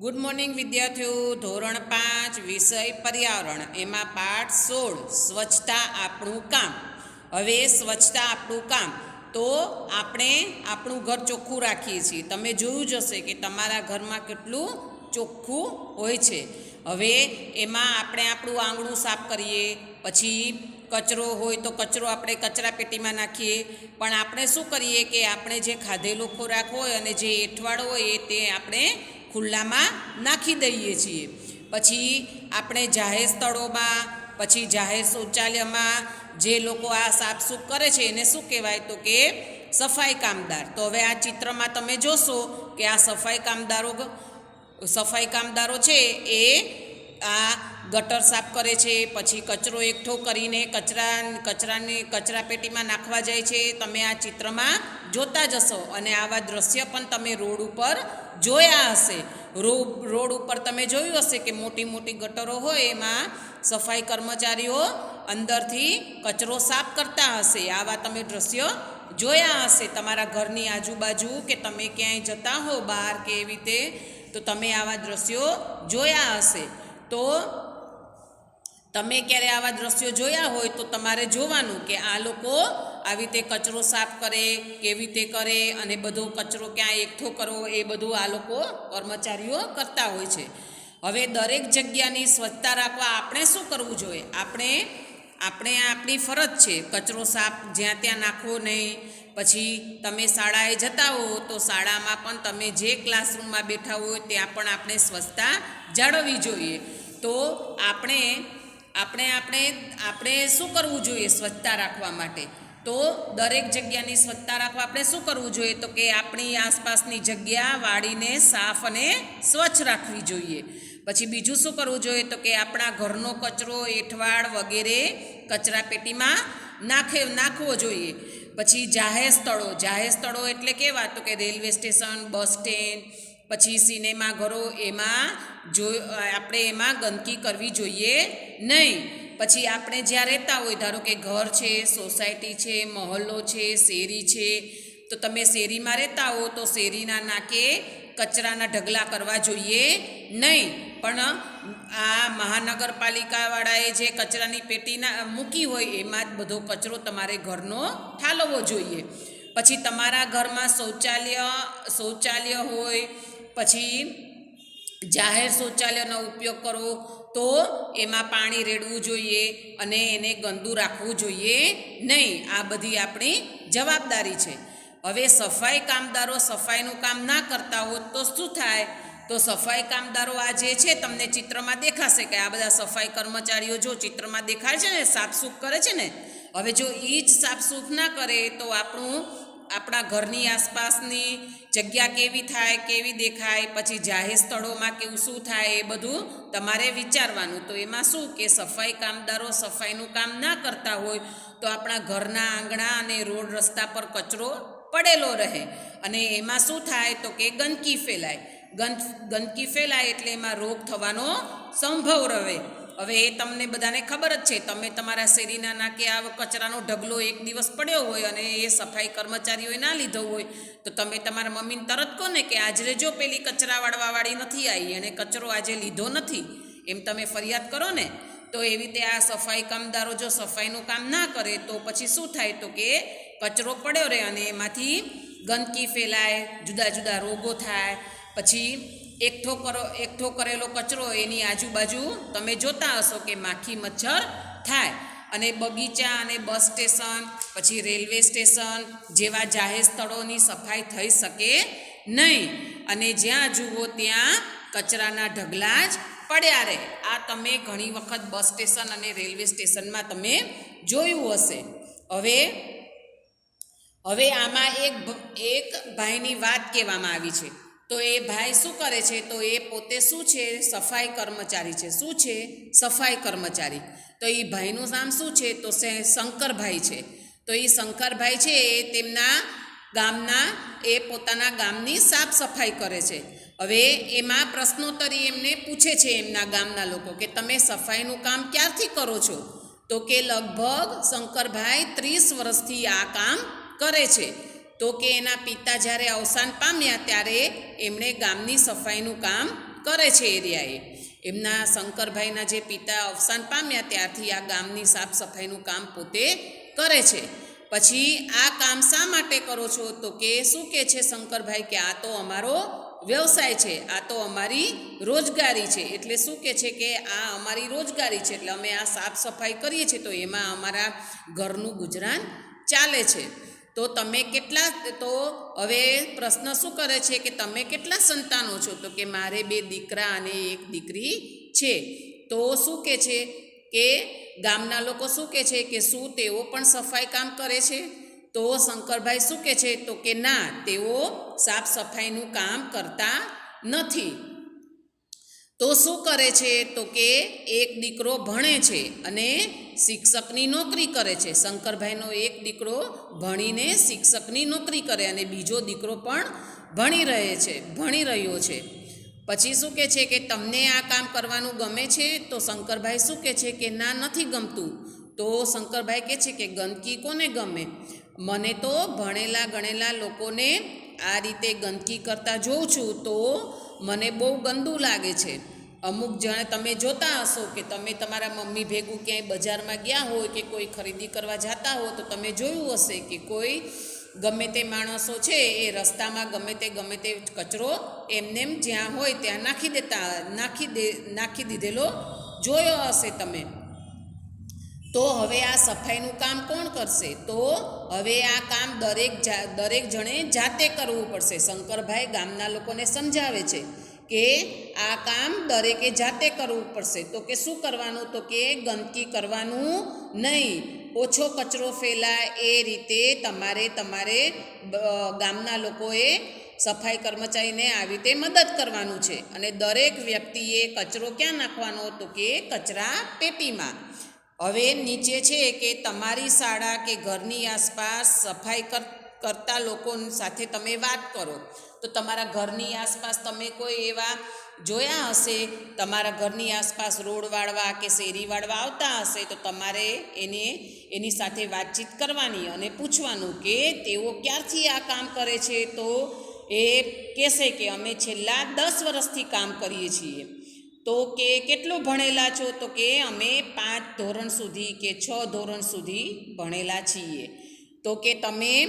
Good morning વિદ્યાર્થીઓ. ધોરણ પાંચ, વિષય પર્યાવરણ. એમાં પાઠ સોળ, સ્વચ્છતા આપણું કામ. હવે સ્વચ્છતા આપણું કામ. તો આપણે આપણું ઘર ચોખ્ખું રાખીએ છીએ. તમે જોયું જ હશે કે તમારા ઘરમાં કેટલું ચોખ્ખું હોય છે. હવે એમાં આપણે આપણું આંગણું સાફ કરીએ. પછી કચરો હોય તો કચરો આપણે કચરા પેટીમાં નાખીએ. પણ આપણે શું કરીએ કે આપણે જે ખાધેલો ખોરાક હોય અને જે એઠવાડ હોય એ તે આપણે ખુલ્લામાં નાખી દઈએ છીએ. પછી આપણે જાહેર સ્થળોમાં, પછી જાહેર શૌચાલયમાં જે લોકો આ સાફસૂફ કરે છે એને શું કહેવાય તો કે સફાઈ કામદાર. તો હવે આ ચિત્રમાં તમે જોશો કે આ સફાઈ કામદારો સફાઈ કામદારો છે એ આ ગટર સાફ કરે છે, પછી કચરો એકઠો કરીને કચરા કચરાની, કચરા પેટીમાં નાખવા જાય છે. તમે આ ચિત્રમાં જોતા જશો અને આવા દ્રશ્ય પણ તમે રોડ ઉપર જોયા હશે. રોડ ઉપર તમે જોયું હશે કે મોટી મોટી ગટરો હોય, એમાં સફાઈ કર્મચારીઓ અંદરથી કચરો સાફ કરતા હશે. આવા તમે દ્રશ્યો જોયા હશે. તમારા ઘરની આજુબાજુ કે તમે ક્યાંય જતા હો બહાર કે એવી રીતે, તો તમે આવા દ્રશ્યો જોયા હશે. તો તમે ક્યારે આવા દ્રશ્યો જોયા હોય તો તમારે જોવાનું કે આ લોકો આવી રીતે કચરો સાફ કરે, કેવી રીતે કરે અને બધો કચરો ક્યાં એકઠો કરવો એ બધું આ લોકો કર્મચારીઓ કરતા હોય છે. હવે દરેક જગ્યાની સ્વચ્છતા રાખવા આપણે શું કરવું જોઈએ? આપણે આપણે આપણી ફરજ છે. કચરો સાફ જ્યાં ત્યાં નાખવો નહીં. પછી તમે શાળાએ જતા હો તો શાળામાં પણ તમે જે ક્લાસરૂમમાં બેઠા હોય ત્યાં પણ આપણે સ્વચ્છતા જાળવવી જોઈએ. તો આપણે આપણે આપણે આપણે શું કરવું જોઈએ સ્વચ્છતા રાખવા માટે? તો દરેક જગ્યાની સ્વચ્છતા રાખવા આપણે શું કરવું જોઈએ? તો કે આપણી આસપાસની જગ્યા વાળીને સાફ અને સ્વચ્છ રાખવી જોઈએ. પછી બીજું શું કરવું જોઈએ તો કે આપણા ઘરનો કચરો, એઠવાડ વગેરે કચરાપેટીમાં નાખે, નાખવો જોઈએ. પછી જાહેર સ્થળો જાહેર સ્થળો એટલે કેવા? તો કે રેલવે સ્ટેશન, બસ સ્ટેન્ડ, પછી સિનેમા ઘરો, એમાં જો, આપણે એમાં ગંદકી કરવી જોઈએ નહીં. પછી આપણે જ્યાં રહેતા હોય, ધારો કે ઘર છે, સોસાયટી છે, મહોલ્લો છે, શેરી છે, તો તમે શેરીમાં રહેતા હો તો શેરીના નાકે કચરાના ઢગલા કરવા જોઈએ નહીં. પણ આ મહાનગરપાલિકાવાળાએ જે કચરાની પેટીના મૂકી હોય એમાં જ બધો કચરો તમારે ઘરનો ઠાલવવો જોઈએ. પછી તમારા ઘરમાં શૌચાલય શૌચાલય હોય, પછી જાહેર શૌચાલયનો ઉપયોગ કરો તો એમાં પાણી રેડવું જોઈએ અને એને ગંદુ રાખવું જોઈએ નહીં. આ બધી આપણી જવાબદારી છે. હવે સફાઈ કામદારો સફાઈનું કામ ના કરતા હોત તો શું થાય? તો સફાઈ કામદારો આ જે છે, તમને ચિત્રમાં દેખાશે કે આ બધા સફાઈ કર્મચારીઓ જો ચિત્રમાં દેખાય છે ને, સાફસૂફ કરે છે ને, હવે જો એ જ સાફસૂફ ના કરે તો આપણું, આપણા ઘરની આસપાસની જગ્યા કેવી થાય, કેવી દેખાય, પછી જાહેર સ્થળોમાં કેવું શું થાય, એ બધું તમારે વિચારવાનું. તો એમાં શું કે સફાઈ કામદારો સફાઈનું કામ ના કરતા હોય તો આપણા ઘરના આંગણા અને રોડ રસ્તા પર કચરો પડેલો રહે. અને એમાં શું થાય તો કે ગંદકી ફેલાય. ગંદકી ફેલાય એટલે એમાં રોગ થવાનો સંભવ રહે. હવે એ તમને બધાને ખબર જ છે, તમે તમારા શેરીના નાકે આ કચરાનો ઢગલો એક દિવસ પડ્યો હોય અને એ સફાઈ કર્મચારીઓએ ના લીધો હોય, તો તમે તમારા મમ્મીને તરત કહો ને કે આજે જો પેલી કચરા વાળવાવાળી નથી આવી એણે કચરો આજે લીધો નથી. એમ તમે ફરિયાદ કરો ને, તો એવી રીતે આ સફાઈ કામદારો જો સફાઈનું કામ ના કરે, તો પછી શું થાય? તો કે કચરો પડ્યો રહે અને એમાંથી ગંદકી ફેલાય, જુદા જુદા રોગો થાય પછી એકઠો કરો, એકઠો કરેલો કચરો એની આજુબાજુ તમે જોતા હશો કે માખી મચ્છર થાય. અને બગીચા અને બસ સ્ટેશન, પછી રેલવે સ્ટેશન જેવા જાહેર સ્થળોની સફાઈ થઈ શકે નહીં. અને જ્યાં જુઓ ત્યાં કચરાના ઢગલા જ પડ્યા રહે. આ તમે ઘણી વખત બસ સ્ટેશન અને રેલવે સ્ટેશનમાં તમે જોયું હશે. હવે હવે આમાં એક એક ભાઈની વાત કહેવામાં આવી છે. તો એ ભાઈ શું કરે છે? તો એ પોતે શું છે? સફાઈ કર્મચારી છે. શું છે? સફાઈ કર્મચારી. તો એ ભાઈનું નામ શું છે? તો શંકરભાઈ છે. તો એ શંકરભાઈ છે એ તેમના ગામના, એ પોતાના ગામની સાફ સફાઈ કરે છે. હવે એમાં પ્રશ્નોત્તરી એમને પૂછે છે એમના ગામના લોકો કે તમે સફાઈનું કામ ક્યારથી કરો છો? તો કે લગભગ શંકરભાઈ ત્રીસ વર્ષથી આ કામ કરે છે. તો કે એના પિતા જ્યારે અવસાન પામ્યા ત્યારે એમણે ગામની સફાઈનું કામ કરે છે એરિયાએ. એમના શંકરભાઈના જે પિતા અવસાન પામ્યા ત્યારથી આ ગામની સાફ સફાઈનું કામ પોતે કરે છે. પછી આ કામ શા માટે કરો છો? તો કે શું કે છે શંકરભાઈ કે આ તો અમારો વ્યવસાય છે, આ તો અમારી રોજગારી છે. એટલે શું કે છે કે આ અમારી રોજગારી છે, એટલે અમે આ સાફ સફાઈ કરીએ છીએ તો એમાં અમારા ઘરનું ગુજરાન ચાલે છે. તો તમે કેટલા, તો હવે પ્રશ્ન શું કરે છે કે તમે કેટલા સંતાનો છો? તો કે મારે બે દીકરા અને એક દીકરી છે. તો શું કે છે? કે ગામના લોકો શું કે છે કે શું તેઓ પણ સફાઈ કામ કરે છે? તો શંકરભાઈ શું કે છે? તો કે ના, તેઓ સાફ સફાઈનું કામ કરતા નથી. તો શું કરે છે? તો કે એક દીકરો ભણે છે અને શિક્ષકની નોકરી કરે છે. શંકરભાઈનો એક દીકરો ભણીને શિક્ષકની નોકરી કરે અને બીજો દીકરો પણ ભણી રહે છે, ભણી રહ્યો છે. પછી શું કહે છે કે તમને આ કામ કરવાનું ગમે છે? તો શંકરભાઈ શું કહે છે કે ના, નથી ગમતું. તો શંકરભાઈ કહે છે કે ગંદકી કોને ગમે? મને તો ભણેલા ગણેલા લોકોને આ રીતે ગંદકી કરતા જોઉં છું તો મને બહુ ગંદુ લાગે છે. અમુક જણે તમે જોતા હશો કે તમે તમારા મમ્મી ભેગું ક્યાંય બજારમાં ગયા હોય કે કોઈ ખરીદી કરવા જતા હો, તો તમે જોયું હશે કે કોઈ ગમે તે માણસો છે એ રસ્તામાં ગમે તે ગમે તે કચરો એમનેમ જ્યાં હોય ત્યાં નાખી દેતા, નાખી દે, નાખી દીધેલો. જોયો હશે તમે. તો હવે આ સફાઈનું કામ કોણ કરશે? તો હવે આ કામ દરેક દરેક જણે જાતે કરવું પડશે. શંકરભાઈ ગામના લોકોને સમજાવે છે કે આ કામ દરેકે જાતે કરવું પડશે. તો કે શું કરવાનું? તો કે ગંદકી કરવાનું નહીં. ઓછો કચરો ફેલાય એ રીતે તમારે તમારે ગામના લોકોએ સફાઈ કર્મચારીને આવી રીતે મદદ કરવાનું છે. અને દરેક વ્યક્તિએ કચરો ક્યાં નાખવાનો? તો કે કચરા પેટીમાં. હવે નીચે છે કે તમારી શાળા કે ઘરની આસપાસ સફાઈ કર, કરતા લોકો સાથે તમે વાત કરો. તો તમારા ઘરની આસપાસ તમે કોઈ એવા જોયા હશે? તમારા ઘરની આસપાસ રોડ વાળવા કે શેરી વાળવા આવતા હશે? તો તમારે એને, એની સાથે વાતચીત કરવાની અને પૂછવાનું કે તેઓ ક્યારથી આ કામ કરે છે? તો એ કહેશે કે અમે છેલ્લા દસ વર્ષથી કામ કરીએ છીએ. તો કે કેટલું ભણેલા છો? તો કે અમે પાંચ ધોરણ સુધી કે છ ધોરણ સુધી ભણેલા છીએ. તો કે તમે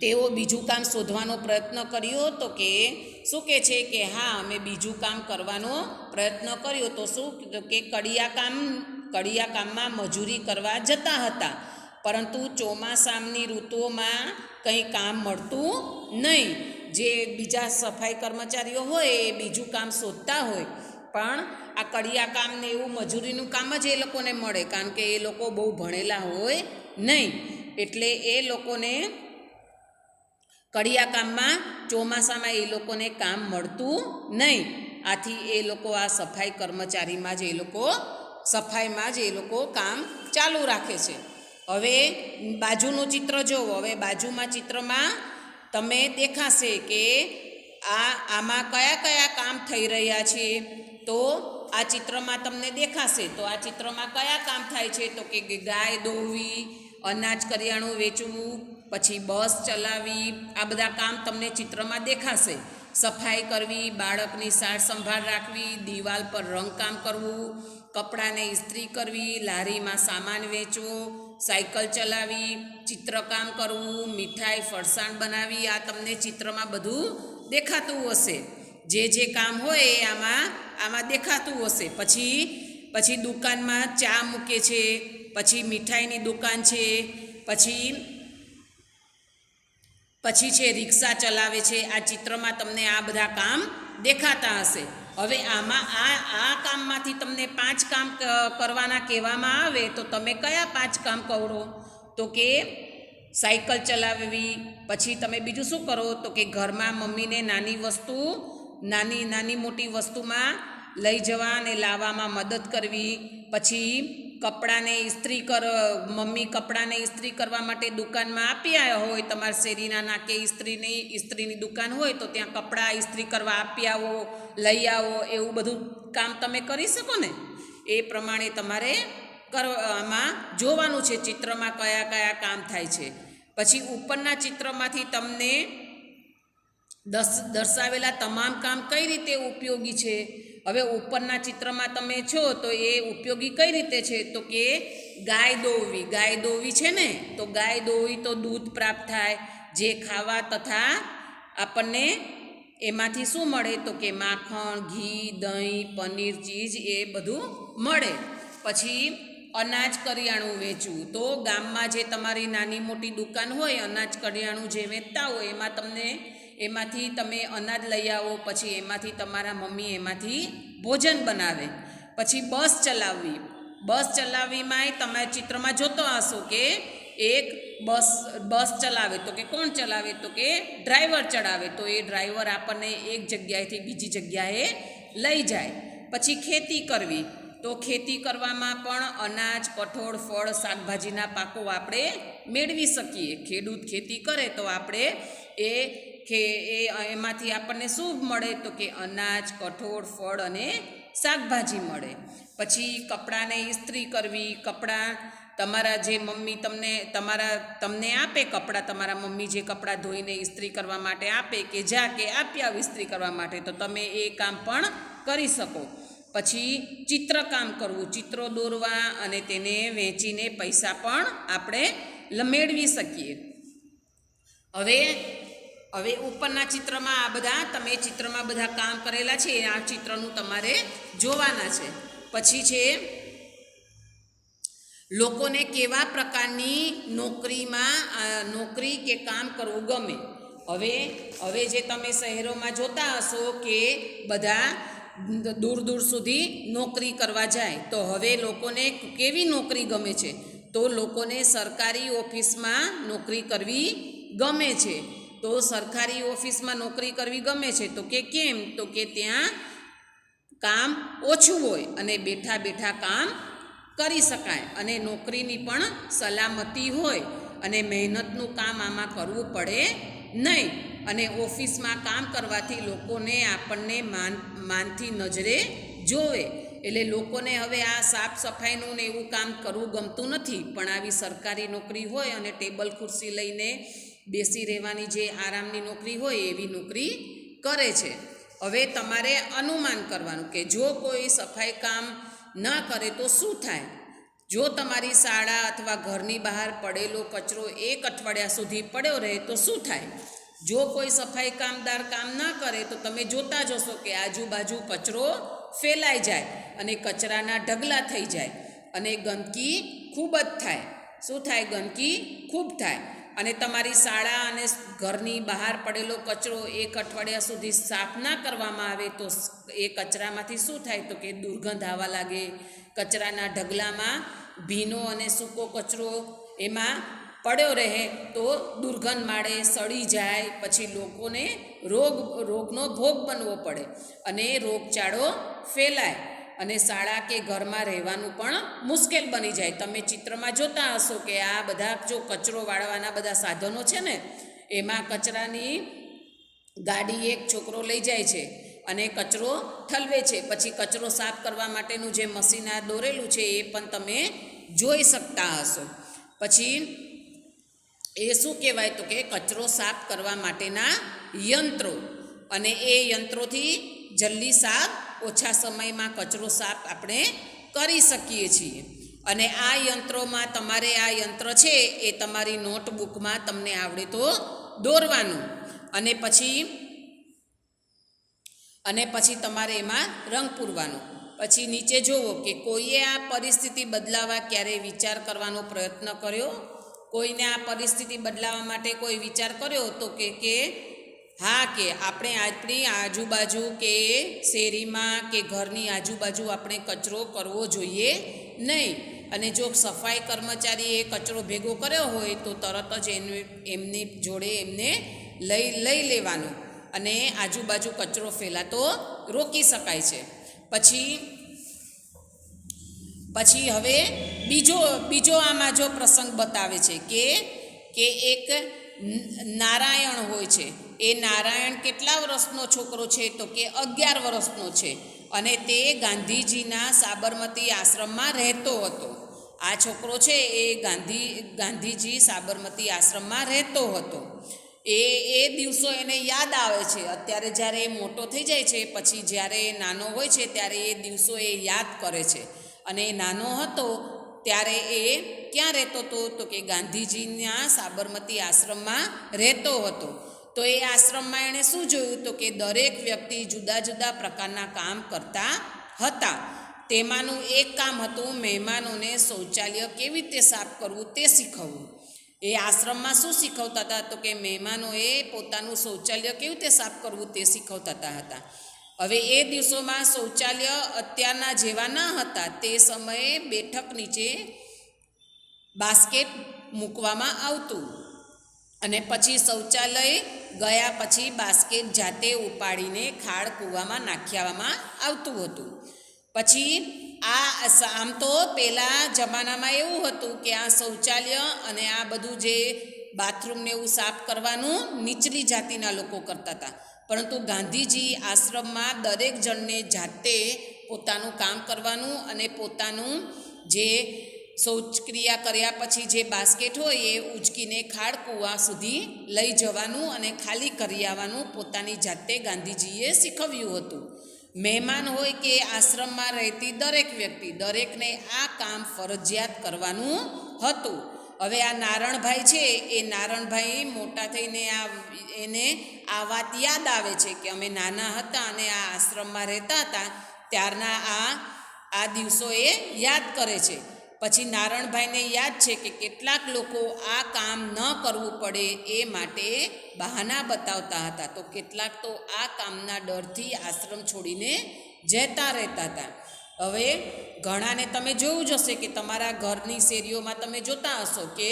તેઓ બીજું કામ શોધવાનો પ્રયત્ન કર્યો? તો કે શું કે છે કે હા, અમે બીજું કામ કરવાનો પ્રયત્ન કર્યો. તો શું? તો કે કડિયા કામ કડિયા કામમાં મજૂરી કરવા જતા હતા. પરંતુ ચોમાસાની ઋતુઓમાં કંઈ કામ મળતું નહીં. જે બીજા સફાઈ કર્મચારીઓ હોય એ બીજું કામ શોધતા હોય. પણ આ કડિયા કામ ને એવું મજૂરીનું કામ જ એ લોકોને મળે, કારણ કે એ લોકો બહુ ભણેલા હોય નહીં. એટલે એ લોકોને કડિયા કામમાં ચોમાસામાં એ લોકોને કામ મળતું નહીં. આથી એ લોકો આ સફાઈ કર્મચારીમાં જ એ લોકો, સફાઈમાં જ એ લોકો કામ ચાલુ રાખે છે. હવે બાજુનું ચિત્ર જોવો, હવે બાજુમાં ચિત્રમાં તમે દેખાશે કે આ આમાં કયા કયા કામ થઈ રહ્યા છે. તો આ ચિત્રમાં તમને દેખાશે. તો આ ચિત્રમાં કયા કામ થાય છે? તો કે ગાય દોવી અનાજ કરિયાણું વેચવું, પછી બસ ચલાવી, આ બધા કામ તમને ચિત્રમાં દેખાશે. સફાઈ કરવી, બાળકની સાર સંભાળ રાખવી, દિવાલ પર રંગકામ કરવું, કપડાને ઇસ્ત્રી કરવી, લારીમાં સામાન વેચવો સાયકલ ચલાવી, ચિત્રકામ કરવું, મીઠાઈ, ફરસાણ બનાવી, આ તમને ચિત્રમાં બધું દેખાતું હશે. જે જે કામ હોય એ આમાં આમાં દેખાતું હશે. પછી પછી દુકાનમાં ચા મૂકે છે, પછી મીઠાઈની દુકાન છે, પછી પછી છે, રિક્ષા ચલાવે છે. આ ચિત્રમાં તમને આ બધા કામ દેખાતા હશે. હવે આમાં આ આ કામમાંથી તમને પાંચ કામ કરવાના કહેવામાં આવે તો તમે કયા પાંચ કામ કરો? તો કે સાયકલ ચલાવવી, પછી તમે બીજું શું કરો? તો કે ઘરમાં મમ્મીને નાની વસ્તુ, નાની નાની મોટી વસ્તુમાં લઈ જવા અને લાવવામાં મદદ કરવી, પછી કપડાને ઇસ્ત્રી કર, મમ્મી કપડાને ઇસ્ત્રી કરવા માટે દુકાનમાં આપી આવ્યા હોય, તમારા શેરીના નાકે ઇસ્ત્રીની ઇસ્ત્રીની દુકાન હોય તો ત્યાં કપડાં ઇસ્ત્રી કરવા આપી આવો, લઈ આવો, એવું બધું કામ તમે કરી શકો ને? એ પ્રમાણે તમારે કરવામાં જોવાનું છે ચિત્રમાં કયા કયા કામ થાય છે. પછી ઉપરના ચિત્રમાંથી તમને દસ, દર્શાવેલા તમામ કામ કઈ રીતે ઉપયોગી છે? હવે ઉપરના ચિત્રમાં તમે છો તો એ ઉપયોગી કઈ રીતે છે? તો કે ગાય દોવી ગાય દોવી છે ને? તો ગાય દોવી તો દૂધ પ્રાપ્ત થાય. જે ખાવા તથા આપણને એમાંથી શું મળે? તો કે માખણ, ઘી, દહીં, પનીર ચીજ એ બધું મળે. પછી અનાજ કરિયાણું વેચવું. તો ગામમાં જે તમારી નાની મોટી દુકાન હોય, અનાજ કરિયાણું જે વેચતા હોય, એમાં તમને એમાંથી તમે અનાજ લઈ આવો, પછી એમાંથી તમારા મમ્મી એમાંથી ભોજન બનાવે. પછી બસ ચલાવવી. બસ ચલાવવીમાંય તમે ચિત્રમાં જોતો હશો કે એક બસ બસ ચલાવે. તો કે કોણ ચલાવે? તો કે ડ્રાઈવર ચડાવે. તો એ ડ્રાઈવર આપણને એક જગ્યાએથી બીજી જગ્યાએ લઈ જાય. પછી ખેતી કરવી. તો ખેતી કરવામાં પણ અનાજ કઠોળ ફળ, શાકભાજીના પાકો આપણે મેળવી શકીએ. ખેડૂત ખેતી કરે તો આપણે એ કે એ એમાંથી આપણને શું મળે? તો કે અનાજ, કઠોળ, ફળ અને શાકભાજી મળે. પછી કપડાને ઇસ્ત્રી કરવી, કપડાં તમારા જે મમ્મી તમને, તમારા, તમને આપે કપડાં, તમારા મમ્મી જે કપડાં ધોઈને ઇસ્ત્રી કરવા માટે આપે કે જા કે આપ્યા ઇસ્ત્રી કરવા માટે, તો તમે એ કામ પણ કરી શકો. પછી ચિત્રકામ કરવું, ચિત્રો દોરવા અને તેને વેચીને પૈસા પણ આપણે મેળવી શકીએ. હવે હવે ઉપરના ચિત્રમાં આ બધા, તમે ચિત્રમાં બધા કામ કરેલા છે, આ ચિત્રનું તમારે જોવાના છે. પછી છે, લોકોને કેવા પ્રકારની નોકરીમાં નોકરી કે કામ કરવું ગમે? હવે હવે જે તમે શહેરોમાં જોતા હશો કે બધા દૂર દૂર સુધી નોકરી કરવા જાય. તો હવે લોકોને કેવી નોકરી ગમે છે? તો લોકોને સરકારી ઓફિસમાં નોકરી કરવી ગમે છે. તો સરકારી ઓફિસમાં નોકરી કરવી ગમે છે તો કે કેમ? તો કે ત્યાં કામ ઓછું હોય અને બેઠા બેઠા કામ કરી શકાય અને નોકરીની પણ સલામતી હોય અને મહેનતનું કામ આમાં કરવું પડે નહીં. અને ઓફિસમાં કામ કરવાથી લોકોને આપણને માન, માનથી નજરે જોવે. એટલે લોકોને હવે આ સાફ સફાઈનું ને એવું કામ કરવું ગમતું નથી. પણ આવી સરકારી નોકરી હોય અને ટેબલ ખુરશી લઈને બેસી રહેવાની જે આરામની નોકરી હોય એવી નોકરી કરે છે. હવે તમારે અનુમાન કરવાનું કે જો કોઈ સફાઈ કામ ન કરે તો શું થાય? જો તમારી શાળા અથવા ઘરની બહાર પડેલો કચરો એક અઠવાડિયા સુધી પડ્યો રહે તો શું થાય? જો કોઈ સફાઈ કામદાર કામ ન કરે તો તમે જોતા જશો કે આજુબાજુ કચરો ફેલાઈ જાય અને કચરાના ઢગલા થઈ જાય અને ગંદકી ખૂબ જ થાય. શું થાય? ગંદકી ખૂબ થાય. અને તમારી શાળા અને ઘરની બહાર પડેલો કચરો એક અઠવાડિયા સુધી સાફ ના કરવામાં આવે તો એ કચરામાંથી શું થાય તો કે દુર્ગંધ આવવા લાગે. કચરાના ઢગલામાં ભીનો અને સૂકો કચરો એમાં પડ્યો રહે તો દુર્ગંધ માળે સડી જાય, પછી લોકોને રોગ, રોગનો ભોગ બનવો પડે અને રોગચાળો ફેલાય. અને શાળા કે ઘરમાં રહેવાનું પણ મુશ્કેલ બની જાય. તમે ચિત્રમાં જોતા હશો કે આ બધા જો કચરો વાળવાના બધા સાધનો છે ને, એમાં કચરાની ગાડી એક છોકરો લઈ જાય છે અને કચરો ઠલવે છે. પછી કચરો સાફ કરવા માટેનું જે મશીન આ દોરેલું છે એ પણ તમે જોઈ શકતા હશો. પછી એ શું કહેવાય તો કે કચરો સાફ કરવા માટેના યંત્રો અને એ યંત્રોથી જલ્દી સાફ ઓછા સમયમાં કચરો સાફ આપણે કરી શકીએ છીએ. અને આ યંત્રોમાં તમારે આ યંત્ર છે એ તમારી નોટબુકમાં તમને આવડે તો દોરવાનું. અને પછી અને પછી તમારે એમાં રંગ પૂરવાનો. પછી નીચે જુઓ કે કોઈએ આ પરિસ્થિતિ બદલાવા ક્યારેય વિચાર કરવાનો પ્રયત્ન કર્યો? કોઈને આ પરિસ્થિતિ બદલાવા માટે કોઈ વિચાર કર્યો તો કે કે હા, કે આપણે આપણી આજુબાજુ કે શેરીમાં કે ઘરની આજુબાજુ આપણે કચરો કરવો જોઈએ નહીં. અને જો સફાઈ કર્મચારીએ કચરો ભેગો કર્યો હોય તો તરત જ એમ, એમની જોડે એમને લઈ લઈ લેવાનો. અને આજુબાજુ કચરો ફેલાતો રોકી શકાય છે. પછી પછી હવે બીજો બીજો આમાં જો પ્રસંગ બતાવે છે કે કે એક નારાયણ હોય છે. એ નારાયણ કેટલા વર્ષનો છોકરો છે તો કે અગિયાર વર્ષનો છે. અને તે ગાંધીજીના સાબરમતી આશ્રમમાં રહેતો હતો. આ છોકરો છે એ ગાંધી, ગાંધીજી સાબરમતી આશ્રમમાં રહેતો હતો. એ એ દિવસો એને યાદ આવે છે. અત્યારે જ્યારે એ મોટો થઈ જાય છે, પછી જ્યારે એ નાનો હોય છે, ત્યારે એ દિવસો એ યાદ કરે છે. અને એ નાનો હતો, ત્યારે એ ક્યાં રહેતો હતો તો કે ગાંધીજીના સાબરમતી આશ્રમમાં રહેતો હતો. તો એ આશ્રમમાં એણે શું જોયું? તો કે દરેક વ્યક્તિ જુદા જુદા પ્રકારના કામ કરતા હતા. તેમાંનું એક કામ હતું મહેમાનોને શૌચાલય કેવી રીતે સાફ કરવું તે શીખવવું. એ આશ્રમમાં શું શીખવતા હતા? તો કે મહેમાનોએ પોતાનું શૌચાલય કેવી રીતે સાફ કરવું તે શીખવતા હતા. હવે એ દિવસોમાં શૌચાલય અત્યારના જેવા ન હતા. તે સમયે બેઠક નીચે બાસ્કેટ મૂકવામાં આવતું. અને પછી શૌચાલય ગયા પછી બાસ્કેટ જાતે ઉપાડીને ખાડ કૂવામાં નાખ્યાવામાં આવતું હતું. પછી આ આમ તો પહેલાં જમાનામાં એવું હતું કે આ શૌચાલય અને આ બધું જે બાથરૂમને એવું સાફ કરવાનું નીચલી જાતિના લોકો કરતા હતા. પરંતુ ગાંધીજી આશ્રમમાં દરેક જણને જાતે પોતાનું કામ કરવાનું અને પોતાનું જે શૌચક્રિયા કર્યા પછી જે બાસ્કેટ હોય એ ઉચકીને ખાડ કૂવા સુધી લઈ જવાનું અને ખાલી કરી આવવાનું પોતાની જાતે ગાંધીજીએ શીખવ્યું હતું. મહેમાન હોય કે આશ્રમમાં રહેતી દરેક વ્યક્તિ દરેકને આ કામ ફરજિયાત કરવાનું હતું. હવે આ નારણભાઈ છે, એ નારણભાઈ મોટા થઈને આ એને આ વાત યાદ આવે છે કે અમે નાના હતા અને આ આશ્રમમાં રહેતા હતા, ત્યારના આ આ દિવસો એ યાદ કરે છે. પછી નારણભાઈને યાદ છે કે કેટલાક લોકો આ કામ ન કરવું પડે એ માટે બહાના બતાવતા હતા. તો કેટલાક તો આ કામના ડરથી આશ્રમ છોડીને જતા રહેતા હતા. હવે ઘણાને તમે જોયું જ હશે કે તમારા ઘરની શેરીઓમાં તમે જોતા હશો કે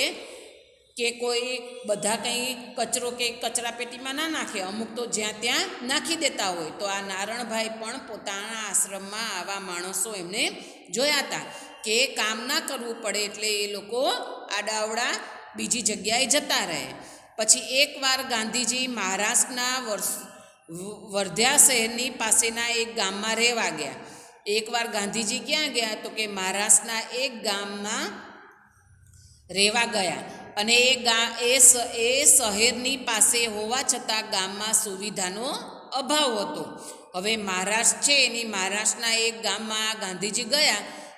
કે કોઈ બધા કંઈ કચરો કે કચરા પેટીમાં ના નાખે, અમુક તો જ્યાં ત્યાં નાખી દેતા હોય. તો આ નારણભાઈ પણ પોતાના આશ્રમમાં આવા માણસો એમને જોયા હતા કે કામ ના કરવું પડે એટલે એ લોકો આડાવડા બીજી જગ્યાએ જતા રહે. પછી એકવાર ગાંધીજી મહારાષ્ટ્રના વર્ષ, વર્ધ્યા શહેરની પાસેના એક ગામમાં રહેવા ગયા. એકવાર ગાંધીજી ક્યાં ગયા તો કે મહારાષ્ટ્રના એક ગામમાં રહેવા ગયા. અને એ ગા, એ એ શહેરની પાસે હોવા છતાં ગામમાં સુવિધાનો અભાવ હતો. હવે મહારાષ્ટ્ર છે એની મહારાષ્ટ્રના એક ગામમાં ગાંધીજી ગયા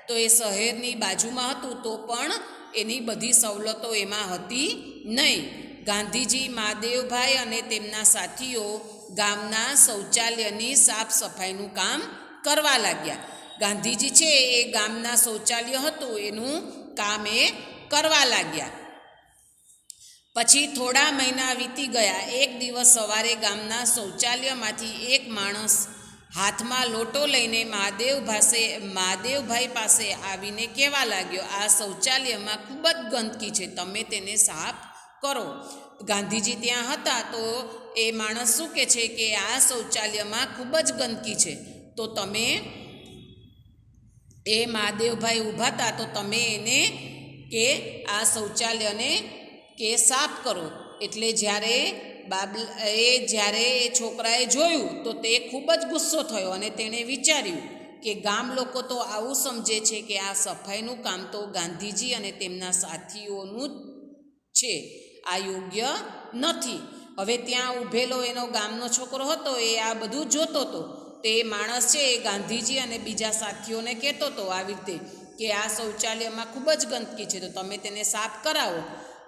તો એ શહેરની બાજુમાં હતું તો પણ એની બધી સવલતો એમાં હતી નહીં. ગાંધીજી, મહાદેવભાઈ અને તેમના સાથીઓ ગામના શૌચાલયની સાફ સફાઈનું કામ કરવા લાગ્યા. ગાંધીજી છે એ ગામના શૌચાલય હતું. એનું કામ એ કરવા લાગ્યા. પછી થોડા મહિના વીતી ગયા. એક દિવસ સવારે ગામના શૌચાલયમાંથી એક માણસ હાથમાં લોટો લઈને મહાદેવ પાસે, મહાદેવભાઈ પાસે આવીને કહેવા લાગ્યો, આ શૌચાલયમાં ખૂબ જ ગંદકી છે. તમે તેને સાફ કરો. ગાંધીજી ત્યાં હતા તો એ માણસ શું કહે છે કે, આ શૌચાલયમાં ખૂબ જ ગંદકી છે. તો તમે એ મહાદેવભાઈ ઊભા હતા તો તમે એને કે આ શૌચાલયને કે સાફ કરો. એટલે જ્યારે બાબલ એ જ્યારે એ છોકરાએ જોયું તો તે ખૂબ જ ગુસ્સો થયો અને તેણે વિચાર્યું કે ગામ લોકો તો આવું સમજે છે કે આ સફાઈનું કામ તો ગાંધીજી અને તેમના સાથીઓનું છે. આ યોગ્ય નથી. હવે ત્યાં ઊભેલો એનો ગામનો છોકરો હતો એ આ બધું જોતો હતો તે માણસ છે એ ગાંધીજી અને બીજા સાથીઓને કહેતો હતો આવી રીતે કે આ શૌચાલયમાં ખૂબ જ ગંદકી છે, તો તમે તેને સાફ કરાવો.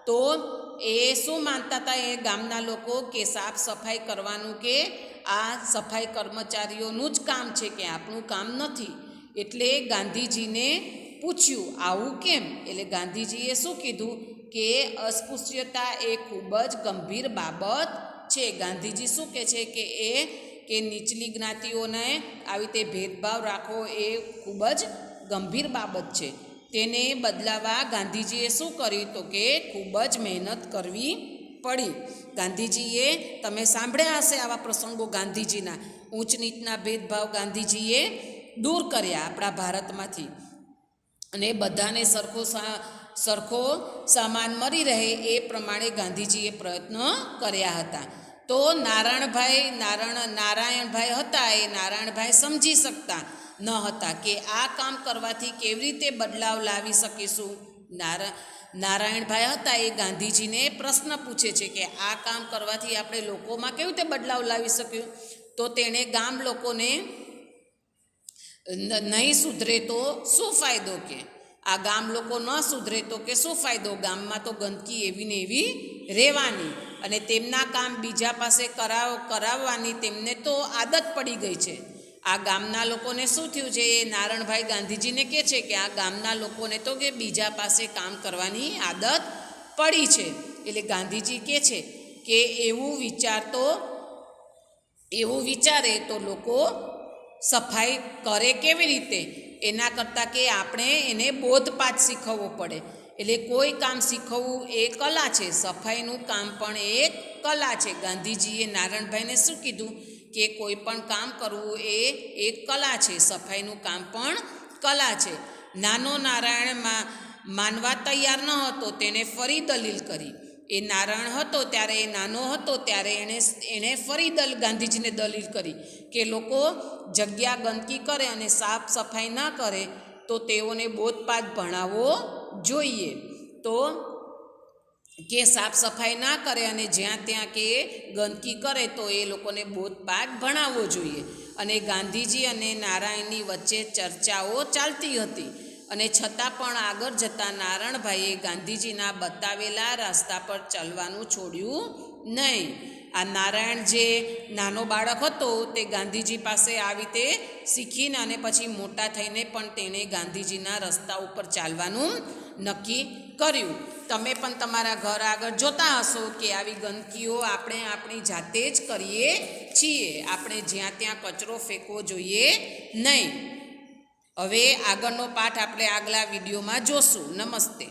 તો એ શું માનતા હતા એ ગામના લોકો કે સાફ સફાઈ કરવાનું કે આ સફાઈ કર્મચારીઓનું જ કામ છે કે આપણું કામ નથી? એટલે ગાંધીજીને પૂછ્યું, આવું કેમ? એટલે ગાંધીજીએ શું કીધું કે અસ્પૃશ્યતા એ ખૂબ જ ગંભીર બાબત છે. ગાંધીજી શું કહે છે કે એ, કે નીચલી જ્ઞાતિઓને આવી રીતે ભેદભાવ રાખવો એ ખૂબ જ ગંભીર બાબત છે. તેને બદલાવા ગાંધીજીએ શું કર્યું તો કે ખૂબ જ મહેનત કરવી પડી. ગાંધીજીએ, તમે સાંભળ્યા હશે આવા પ્રસંગો ગાંધીજીના. ઊંચ નીચના ભેદભાવ ગાંધીજીએ દૂર કર્યા આપણા ભારતમાંથી. અને બધાને સરખો સરખો સામાન મળી રહે એ પ્રમાણે ગાંધીજીએ પ્રયત્ન કર્યા હતા. તો નારાયણભાઈ નારાયણ નારાયણભાઈ હતા એ નારાયણભાઈ સમજી શકતા. ન હતા કે આ કામ કરવાથી કેવી રીતે બદલાવ લાવી શકીશું? નારા, નારાયણભાઈ હતા એ ગાંધીજીને પ્રશ્ન પૂછે છે કે આ કામ કરવાથી આપણે લોકોમાં કેવી રીતે બદલાવ લાવી શક્યું તો તેણે ગામ લોકોને નહીં સુધરે તો શું ફાયદો કે? આ ગામ લોકો ન સુધરે તો કે શું ફાયદો? ગામમાં તો ગંદકી એવી ને એવી રહેવાની અને તેમના કામ બીજા પાસે કરાવ, કરાવવાની તેમને તો આદત પડી ગઈ છે. આ ગામના લોકોને શું થયું છે? એ નારણભાઈ ગાંધીજીને કહે છે કે આ ગામના લોકોને તો કે બીજા પાસે કામ કરવાની આદત પડી છે. એટલે ગાંધીજી કહે છે કે એવું વિચારતો એવું વિચારે તો લોકો સફાઈ કરે કેવી રીતે? એના કરતાં કે આપણે એને બોધપાઠ શીખવવો પડે. એટલે કોઈ કામ શીખવવું એ કલા છે. સફાઈનું કામ પણ એક કલા છે. ગાંધીજીએ નારાયણભાઈને શું કીધું? કે કોઈ પણ કામ કરવું એ એક કલા છે. સફાઈનું કામ પણ કલા છે. નાનો નારાયણમાં માનવા તૈયાર ન હતો તેને ફરી દલીલ કરી. એ નારાયણ હતો ત્યારે એ નાનો હતો ત્યારે એણે એણે ફરી દલ, ગાંધીજીને દલીલ કરી કે લોકો જગ્યા ગંદકી કરે અને સાફ સફાઈ ના કરે તો તેઓને બોધપાઠ ભણાવવો જોઈએ. તો કે સાફ સફાઈ ના કરે અને જ્યાં ત્યાં કે ગંદકી કરે તો એ લોકોને બોધપાઠ ભણાવવો જોઈએ. અને ગાંધીજી અને નારાયણની વચ્ચે ચર્ચાઓ ચાલતી હતી. અને છતાં પણ આગળ જતાં નારાયણભાઈએ ગાંધીજીના બતાવેલા રસ્તા પર ચાલવાનું છોડ્યું નહીં. આ નારાયણ જે નાનો બાળક હતો તે ગાંધીજી પાસે આવી તે શીખીને અને પછી મોટા થઈને પણ તેણે ગાંધીજીના રસ્તા ઉપર ચાલવાનું નક્કી કર્યું. તમે પણ તમારા ઘર આગળ જોતા હશો કે આવી ગંદકીઓ આપણે આપણી જાતે જ કરીએ છીએ. આપણે જ્યાં ત્યાં કચરો ફેંકવો જોઈએ નહીં. હવે આગળનો પાઠ આપણે આગલા વિડીયોમાં જોશું. નમસ્તે.